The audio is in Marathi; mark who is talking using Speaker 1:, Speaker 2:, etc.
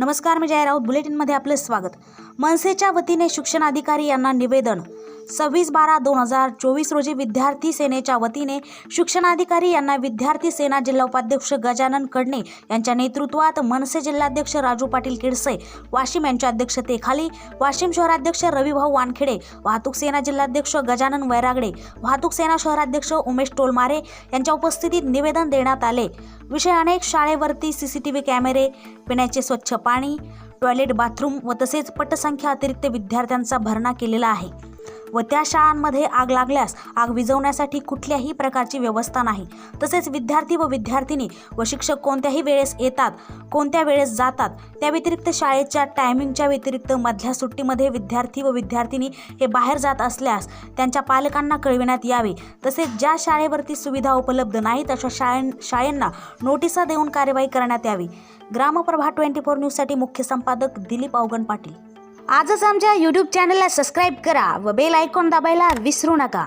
Speaker 1: नमस्कार मी जय राऊत. बुलेटिनमध्ये आपले स्वागत. मनसेच्या वतीने शिक्षणाधिकारी यांना निवेदन सव्वीस बारा दोन हजार चोवीस रोजी विद्यार्थी सेनेच्या वतीने शिक्षणाधिकारी यांना विद्यार्थी सेना जिल्हा उपाध्यक्ष गजानन कडणे यांच्या नेतृत्वात मनसे जिल्हाध्यक्ष राजू पाटील किडसे वाशिम यांच्या अध्यक्षतेखाली वाशिम शहराध्यक्ष रविभाऊ वानखेडे वाहतूक सेना जिल्हाध्यक्ष गजानन वैरागडे वाहतूक सेना शहराध्यक्ष उमेश टोलमारे यांच्या उपस्थितीत निवेदन देण्यात आले. विषय अनेक शाळेवरती सी सी टी व्ही कॅमेरे पिण्याचे स्वच्छ पाणी टॉयलेट बाथरूम व तसेच पटसंख्या अतिरिक्त विद्यार्थ्यांचा भरणा केलेला आहे. व त्या शाळांमध्ये आग लागल्यास आग विझवण्यासाठी कुठल्याही प्रकारची व्यवस्था नाही. तसेच विद्यार्थी व विद्यार्थिनी व शिक्षक कोणत्याही वेळेस येतात कोणत्या वेळेस जातात त्या व्यतिरिक्त शाळेच्या टायमिंगच्या व्यतिरिक्त मधल्या सुट्टीमध्ये विद्यार्थी व विद्यार्थिनी हे बाहेर जात असल्यास त्यांच्या पालकांना कळविण्यात यावे. तसेच ज्या शाळेवरती सुविधा उपलब्ध नाहीत अशा शाळें शाळांना नोटिसा देऊन कार्यवाही करण्यात यावी. ग्रामप्रभा ट्वेंटी फोर न्यूजसाठी मुख्य संपादक दिलीप अवगण पाटील. आजच आमच्या यूट्यूब चॅनलला सबस्क्राईब करा व बेल आयकॉन दाबायला विसरू नका.